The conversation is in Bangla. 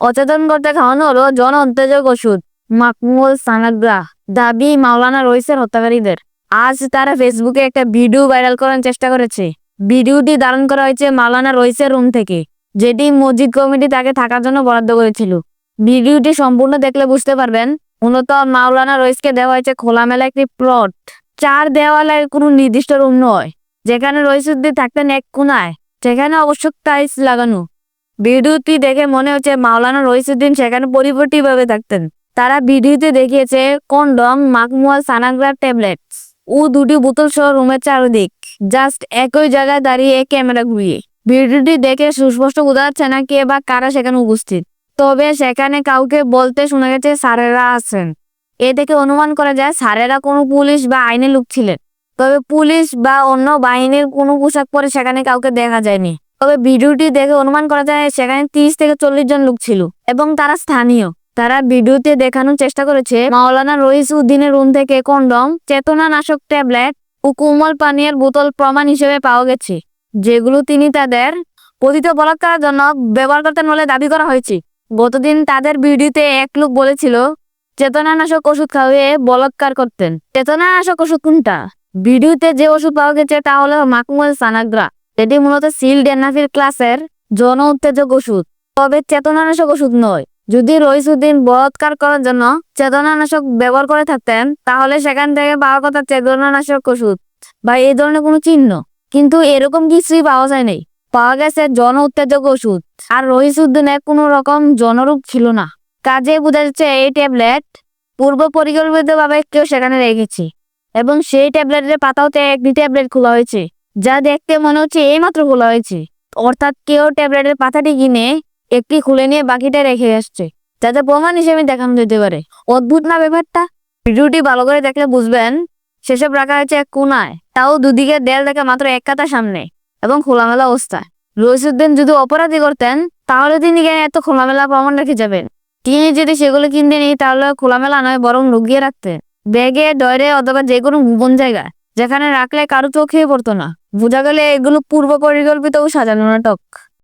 অচেতন করতে খাওয়ানো হলো জন উত্তেজক ওষুধ মাকমুল সানাগ্রা দাবি মাওলানা রইসের হত্যাকারীদের আজ তারা ফেসবুকে একটা ভিডিও ভাইরাল করার চেষ্টা করেছে ভিডিওটি ধারণ করা হয়েছে মাওলানা রইসের রুম থেকে। যেটি মসজিদ কমিটি তাকে থাকার জন্য বরাদ্দ করেছিল ভিডিওটি সম্পূর্ণ দেখলে বুঝতে পারবেন, মূলত মাওলানা রইসকে দেওয়া হয়েছে খোলামেলা একটি প্লট চার দেওয়ালের কোনো নির্দিষ্ট রুম নয় যেখানে রইসুদ্দিন থাকতেন এক কোনায় সেখানে অবশ্য টাইলস লাগানো। ভিডিওটি দেখে মনে হচ্ছে মাওলানা রইসুদ্দিন সেখানে পরিবর্তিভাবে থাকতেন। তারা ভিডিওতে দেখিয়েছে, কন্ডম মাকমুয়াল সানাগ্রার ট্যাবলেটস ও দুটি বোতল সহ রুমের চারদিক। জাস্ট একই জায়গায় দাঁড়িয়ে ক্যামেরা ঘুরিয়ে। ভিডিওটি দেখে সুস্পষ্ট বোঝা যাচ্ছে না কে বা কারা সেখানে উপস্থিত। তবে সেখানে কাউকে বলতে শোনা গেছে, স্যারেরা আছেন। এ থেকে অনুমান করা যায়, স্যারেরা কোনো পুলিশ বা আইনে লোক ছিলেন। তবে পুলিশ বা অন্য বাহিনীর কোনো পোশাক পরে সেখানে কাউকে দেখা যায়নি। তবে ভিডিওটি দেখে অনুমান করা যায় সেখানে তিরিশ থেকে চল্লিশ জন লোক ছিল। এবং তারা স্থানীয়। তারা ভিডিওতে দেখানোর চেষ্টা করেছে, মাওলানা রইস উদ্দিনের রুম থেকে কন্ডম, চেতনানাশক ট্যাবলেট ও কোমল পানীয়ের বোতল প্রমাণ হিসেবে পাওয়া গেছে, যেগুলো তিনি তাদের পতিত বলাৎকারের জন্য ব্যবহার করতেন বলে দাবি করা হয়েছে। গতদিন তাদের ভিডিওতে এক লোক বলেছিল, চেতনানাশক ওষুধ খাওয়িয়ে বলাৎকার করতেন। চেতনানাশক ওষুধ কোনটা? ভিডিওতে যে ওষুধ পাওয়া গেছে তা হলো মাকমুল সানাগ্রা। এটি মূলত সিল ডেনাফির ক্লাসের জন উত্তেজক ওষুধ। তবে চেতনানাশক ওষুধ নয়। যদি রইসুদ্দিন বলাৎকার করার জন্য চেতনানাশক ব্যবহার করে থাকতেন, তাহলে সেখান থেকে পাওয়ার কথা চেতনানাশক ওষুধ বা এই ধরনের কোনো চিহ্ন। কিন্তু এরকম কিছুই পাওয়া যায়নি। পাওয়া গেছে জন উত্তেজক ওষুধ। আর রহিসুদ্দিনের কোনো রকম জনরূপ ছিল না। কাজে বোঝা যাচ্ছে এই ট্যাবলেট পূর্ব পরিকল্পিতভাবে কেউ সেখানে রেখেছে। এবং সেই ট্যাবলেটের পাতাওতে একটি ট্যাবলেট খোলা হয়েছে। যা দেখতে মনে হচ্ছে এইমাত্র খোলা হয়েছে। অর্থাৎ কেউ ট্যাবলেটের পাতাটি কিনে একটি খুলে নিয়ে বাকিটা রেখে আসছে। যাতে প্রমাণ হিসেবে দেখানো যেতে পারে। অদ্ভুত না ব্যাপারটা? ভিডিওটি ভালো করে দেখলে বুঝবেন, সেসব রাখা হয়েছে এক কোনায়। তাও দুদিকে দেয়াল দেখে মাত্র এক কাতা সামনে এবং খোলামেলা অবস্থায়। রইসুদ্দিন যদি অপরাধী করতেন, তাহলে তিনি কেন এত খোলামেলা প্রমাণ রেখে যাবেন? তিনি যদি সেগুলো কিনতে তাহলে খোলামেলা নয়, বরং লুকিয়ে রাখতেন। ব্যাগে, ডয়রে অথবা যে কোনো গোপন জায়গায়। যেখানে রাখলে কারও চোখে পড়তো না। বোঝা গেলে এগুলো পূর্ব পরিকল্পিত সাজানো নাটক।